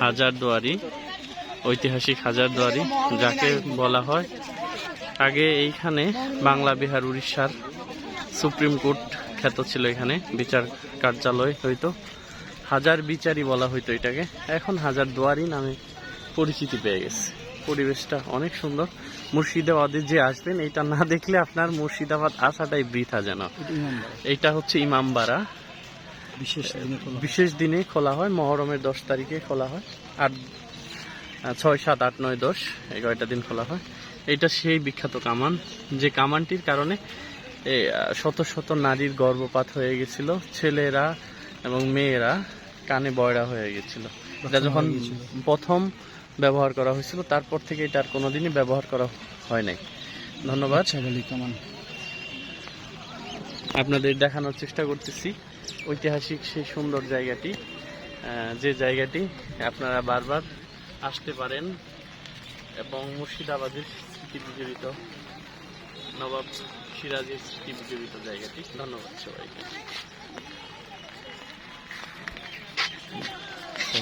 হাজারদুয়ারি ঐতিহাসিক হাজারদুয়ারি যাকে বলা হয়। আগে এইখানে বাংলা বিহার উড়িষ্যার সুপ্রিম কোর্ট খ্যাত ছিল এখানে বিচার কার্যালয় হইতো। হাজার বিচারই বলা হইতো এটাকে। এখন হাজার দুয়ারি নামে পরিচিতি পেয়ে গেছে। পরিবেশটা অনেক সুন্দর। মুর্শিদাবাদে যে আসবেন এটা না দেখলে আপনার মুর্শিদাবাদ আসাটাই বৃথা যেন। এটা হচ্ছে ইমামবাড়া। বিশেষ দিনে খোলা বিশেষ দিনে খোলা হয় মহরমের দশ তারিখে খোলা হয়। আট ছয় সাত আট নয় দশ কয়টা দিন খোলা হয়। এটা সেই বিখ্যাত কামান। যে কামানটির কারণে শত শত নারীর গর্ভপাত হয়ে গেছিল ছেলেরা এবং মেয়েরা কানে বয়রা হয়ে গেছিল। এটা যখন প্রথম ব্যবহার করা হয়েছিল তারপর থেকে এটা আর কোনোদিনই ব্যবহার করা হয় নাই। ধন্যবাদ। কামান আপনাদের দেখানোর চেষ্টা করতেছি। ঐতিহাসিক সেই সুন্দর জায়গাটি যে জায়গাটি আপনারা বারবার আসতে পারেন এবং মুর্শিদাবাদের স্মৃতি বিজড়িত, নবাব সিরাজের স্মৃতি বিজড়িত জায়গাটি। ধন্যবাদ সবাইকে।